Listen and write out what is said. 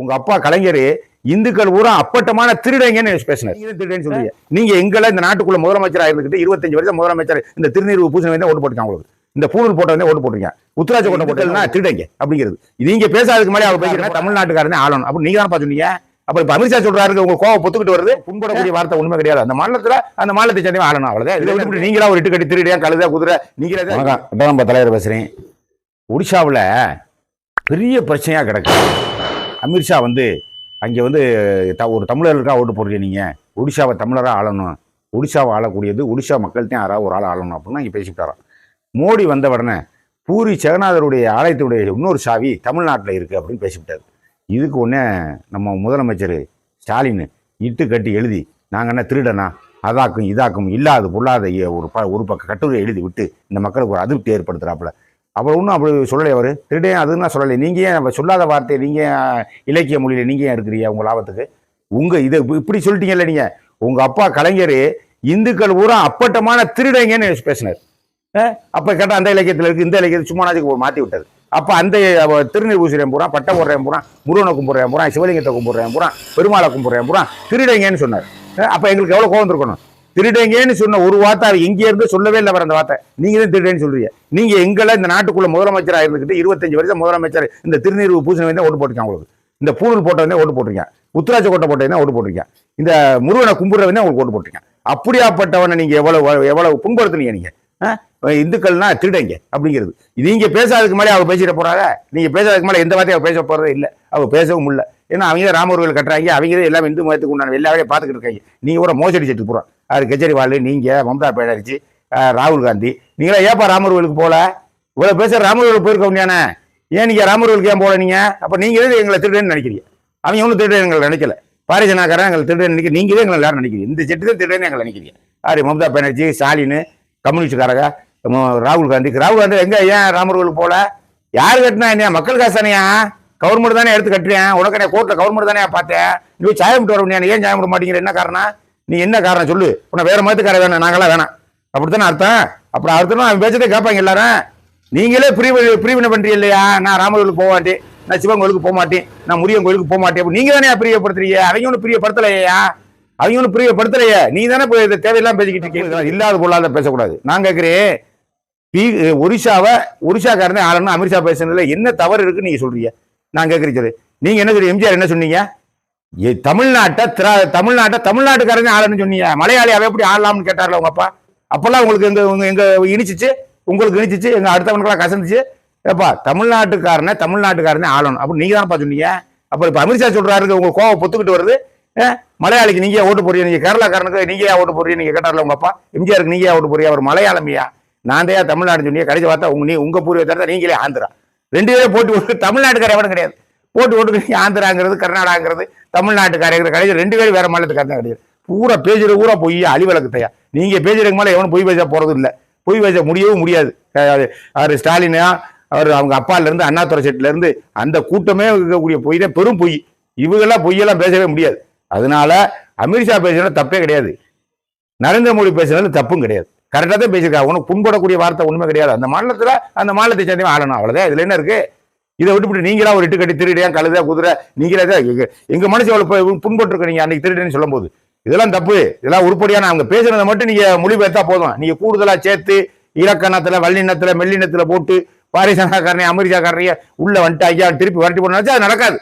உங்க அப்பா கலைஞர் இந்துக்கள் பூரா அப்பட்டமான திருடங்கன்னு பேசினார். திருடன்னு சொல்றீங்க. நீங்க எங்களை இந்த நாட்டுக்குள்ள முதலமைச்சரா இருந்துகிட்டு இருபத்தஞ்சு வருஷம் முதலமைச்சர் இந்த திருநீர் பூசணி தான் ஓட்டு போட்டுருக்காங்க உங்களுக்கு. இந்த பூணூல் போட்டவனே ஓட்டு போட்டுருக்கீங்க. உத்தராஜ கொண்ட போட்டா திருடங்க அப்படிங்கிறது. நீங்க பேசாததுக்கு முன்னாடி அவர் பேசுறேன் தமிழ்நாட்டுக்காரனே ஆளணும். அப்படி நீங்க தான் சொன்னீங்க அப்ப இப்ப அமித்ஷா சொல்றாரு உங்க கோவம் பொத்துக்கிட்டு வருது. புண்படக்கூடிய வார்த்தை உண்மை கிடையாது. அந்த மாநிலத்துல அந்த மாநிலத்தை சேர்ந்தவன் ஆளணும் அவ்வளவுதான். இதை விட்டு நீங்களா ஒரு இட்டு கட்டி திருடியா கழுதா குதிரை நீங்களே நம்ம தலைவர் பேசுறேன். ஒடிஷாவில் பெரிய பிரச்சனையா கிடக்கு. அமித்ஷா வந்து அங்கே வந்து த ஒரு தமிழர்களுக்காக ஓட்டு போடுறீங்க நீங்கள் ஒடிஷாவை தமிழராக ஆளணும். ஒடிஷாவை ஆளக்கூடியது ஒடிஷா மக்கள் தான் யாராவது ஒரு ஆள் ஆளணும் அப்படின்னு இங்கே பேசிவிட்டாராம் மோடி வந்த உடனே பூரி ஜெகநாதருடைய ஆலயத்துடைய இன்னொரு சாவி தமிழ்நாட்டில் இருக்குது அப்படின்னு பேசிவிட்டார். இதுக்கு ஒன்றே நம்ம முதலமைச்சர் ஸ்டாலின் இட்டு கட்டி எழுதி நாங்கள் என்ன திருடனா? அதாக்கும் இதாக்கும் இல்லாத பொல்லாத ஒரு ப ஒரு பக்க கட்டுரை எழுதி விட்டு இந்த மக்களுக்கு ஒரு அதிருப்தி ஏற்படுத்துகிறாப்புல அப்புறம் ஒன்றும் அப்படி சொல்லலை அவர்? திருடே அதுன்னு சொல்லலை. நீங்கள் ஏன் சொல்லாத வார்த்தை நீங்கள் ஏன் இலக்கிய மொழியில் நீங்கள் ஏன் இருக்கிறீங்க உங்கள் லாபத்துக்கு? உங்கள் இதை இப்படி சொல்லிட்டீங்கல்ல நீங்கள் உங்கள் அப்பா கலைஞர் இந்துக்கள் பூரா அப்பட்டமான திருடங்கன்னு பேசினார். அப்போ கேட்டால் அந்த இலக்கியத்தில் இருக்குது இந்த இலக்கியத்தில் சும்மா நாச்சுக்கு மாற்றி விட்டது. அப்போ அந்த திருநெல் திருநீர் பூசுறேன் பூரா பட்டை போடுறேன் பூரா முருகனை கும்பிட்றேன் பூரா சிவலிங்கத்தை கும்பிடுறேன் பூரா பெருமாளை கும்பிட்றேன் பூரா திருடங்கன்னு சொன்னார். அப்போ எங்களுக்கு எவ்வளோ கோவம் இருக்கணும் திருடங்கன்னு சொன்ன ஒரு வார்த்தை அவர் எங்கே இருந்து சொல்லவே இல்லை அவர் அந்த வார்த்தை. நீங்க தான் திருடேன்னு சொல்றீங்க. நீங்க எங்களை இந்த நாட்டுக்குள்ள முதலமைச்சராக இருந்துகிட்டு இருபத்தஞ்சு வருஷம் முதலமைச்சர் இந்த திருநீர்வு பூசணி வந்து ஓட்டு போட்டுருக்காங்க உங்களுக்கு. இந்த பூணூல் போட்டவனே ஓட்டு போட்டிருக்கேன். உத்தராட்சி கோட்டை போட்டவனே ஓட்டு போட்டிருக்கேன். இந்த முருகனை கும்பிடுறவனே உங்களுக்கு ஓட்டு போட்டிருக்கேன். அப்படியாப்பட்டவனை நீங்க எவ்வளவு எவ்வளவு புண்படுத்துனீங்க நீங்க? இந்துக்கள்னா திருடங்க அப்படிங்கிறது. நீங்க பேசாததுக்கு மேலே அவங்க பேசிட போறாங்க. நீங்க பேசாததுக்கு மேலே எந்த வார்த்தையும் அவங்க பேச போறதே இல்லை. அவங்க பேசவும் இல்லை ஏன்னா அவங்க தான் ராமர்கள் கட்டுறாங்க. அவங்க தான் எல்லாம் இந்து மதத்துக்கு உண்டான எல்லா வேலையும் பார்த்துக்கிட்டு இருக்காங்க. நீங்க கூட மோசடி செட்டு போறோம். அது கெஜ்ரிவால் நீங்கள் மம்தா பேனர்ஜி ராகுல் காந்தி. நீங்களா ஏப்பா ராமர் கோவிலுக்கு போகல இவ்வளோ பேச ராமர் கோவிலுக்கு போயிருக்க முடியானே ஏன் நீங்க ராமர் கோவிலுக்கு ஏன் போல நீங்க? அப்போ நீங்களே எங்களை திருடன்னு நினைக்கிறீங்க? அவங்க ஒன்றும் திருடன் எங்களை நினைக்கல. பாரிஜனாக்காரன் எங்களை திருடன் நினைக்க நீங்களே எங்களை எல்லாரும் நினைக்கிறீங்க? இந்த செட்டு தான் திருடன் எங்களை நினைக்கிறீங்க. யாரு? மம்தா பானர்ஜி ஸ்டாலின் கம்யூனிஸ்ட்காரங்க ராகுல் காந்தி. ராகுல் காந்தி எங்கே ஏன் ராமர் கோவிலுக்கு போகல யார் கட்டினா என்ன? மக்கள் காசானையா கவர்மெண்ட் தானே எடுத்து கட்டுறேன். உனக்கு என்ன கோர்ட்டில் கவர்மெண்ட் தானே பார்த்தேன்? நீ போய் சாயம் விட்டு வர முடியாது ஏன் சாயம் விட மாட்டேங்கிற? என்ன காரணம்? நீ என்ன காரணம் சொல்லு? உன்னை வேற மதத்துக்கார வேணாம். நாங்களாம் வேணாம். அப்படித்தானே அர்த்தம்? அப்புறம் அர்த்தம் அவன் பேச்சதே கேட்பாங்க எல்லாரும். நீங்களே பிரிவு பிரிவினை பண்றீங்க இல்லையா? நான் ராமர் போக மாட்டேன். நான் சிவன் கோயிலுக்கு போக மாட்டேன். நான் முருகன் கோயிலுக்கு போக மாட்டேன். நீங்க தானே பிரியப்படுத்துறீங்க? அவங்க ஒன்றும் பிரியப்படுத்தலையா? அவங்க ஒன்றும் பிரியப்படுத்தலையே? நீ தானே போய் இதை தேவையெல்லாம் பேசிக்கிட்டு இருக்கீங்க. இல்லாத பொருளாத பேசக்கூடாது. நான் கேட்குறேன் பி ஒரிஷாவை ஒரிஷாக்காரனே ஆளணும். அமித்ஷா பேசுனதுல என்ன தவறு இருக்குன்னு நீங்க சொல்றீங்க? நான் கேட்குறீங்க நீங்க என்ன சொல்லி? எம்ஜிஆர் என்ன சொன்னீங்க? தமிழ்நாட்டை திரா- தமிழ்நாட்டை தமிழ்நாட்டுக்காரனே ஆளன்னு சொன்னீங்க. மலையாளி அவ எப்படி ஆளலாம்னு கேட்டார்ல உங்க அப்பா? அப்பெல்லாம் உங்களுக்கு எங்க எங்க இனிச்சிச்சு? உங்களுக்கு இனிச்சிச்சு எங்க அடுத்தவனுக்கெல்லாம் கசந்துச்சு. ஏப்பா தமிழ்நாட்டுக்காரனை தமிழ்நாட்டுக்காரனே ஆளணும். அப்படி நீங்க தானப்பா சொன்னீங்க? அப்போ இப்போ அமித்ஷா சொல்றாரு உங்களுக்கு கோவம் பொத்துக்கிட்டு வருது. மலையாளிக்கு நீங்க ஓட்டு போறீங்க நீங்க கேரளாக்காரனுக்கு நீங்க ஓட்டு போறீங்க நீங்க கேட்டார்ல உங்க அப்பா? எம்ஜிஆருக்கு நீங்க ஓட்டு போறீங்க அவர் மலையாளமியா? நான் தான் தமிழ்நாடு சொன்னீங்க? கடைசி பார்த்தா உங்க நீ உங்க பூர்வீகத்தை நீங்களே ஆந்திரா. ரெண்டு பேரும் போட்டி போட்டு தமிழ்நாட்டுக்கார எவனும் கிடையாது. போட்டு போட்டு ஆந்திராங்கிறது கர்நாடகாங்கிறது தமிழ்நாட்டுக்காரங்கிற கிடையாது ரெண்டு பேரும் வேற மாநிலத்துக்காரன் தான் கிடையாது பூரா பேஜில் பூரா பொய் அழிவழக்கு தயா. நீங்க பேஜிற்கு மேலே எவனும் பொய் பேச போறது இல்லை. பொய் பேச முடியவும் முடியாது. அவர் ஸ்டாலினா அவர் அவங்க அப்பால இருந்து அண்ணாதுரை செட்ல இருந்து அந்த கூட்டமே இருக்கக்கூடிய பொய் தான் பெரும் பொய். இவங்கெல்லாம் பொய்யெல்லாம் பேசவே முடியாது. அதனால அமித்ஷா பேசுறது தப்பே கிடையாது. நரேந்திர மோடி பேசுறது தப்பும் கிடையாது. கரெக்டாக தான் பேசியிருக்காங்க ஒன்றும் புண்படக்கூடிய வார்த்தை உண்மை கிடையாது. அந்த மாநிலத்தில் அந்த மாநிலத்தை சேர்ந்தவன் ஆளணும். அவ்வளோதான் இதில் என்ன இருக்குது இதை விட்டுவிட்டு நீங்களா ஒரு இட்டு கட்டி திருடியா கழுதா குதிரை நீங்களே தான் எங்க- மனசு எவ்வளவு புண்பட்டு நீங்க அன்னைக்கு திருடுன்னு சொல்லும்போது. இதெல்லாம் தப்பு. இதெல்லாம் உருப்படியான அவங்க பேசுனதை மட்டும் நீங்க மொழிபெயர்த்தா போதும். நீங்க கூடுதலா சேர்த்து இலக்கணத்துல வல்லினத்துல மெல்லினத்துல போட்டு பாரிசனாக்காரனையும் அமெரிக்காக்காரனையே உள்ள வந்துட்டு ஐயா திருப்பி வரட்டி போட்டு அது நடக்காது.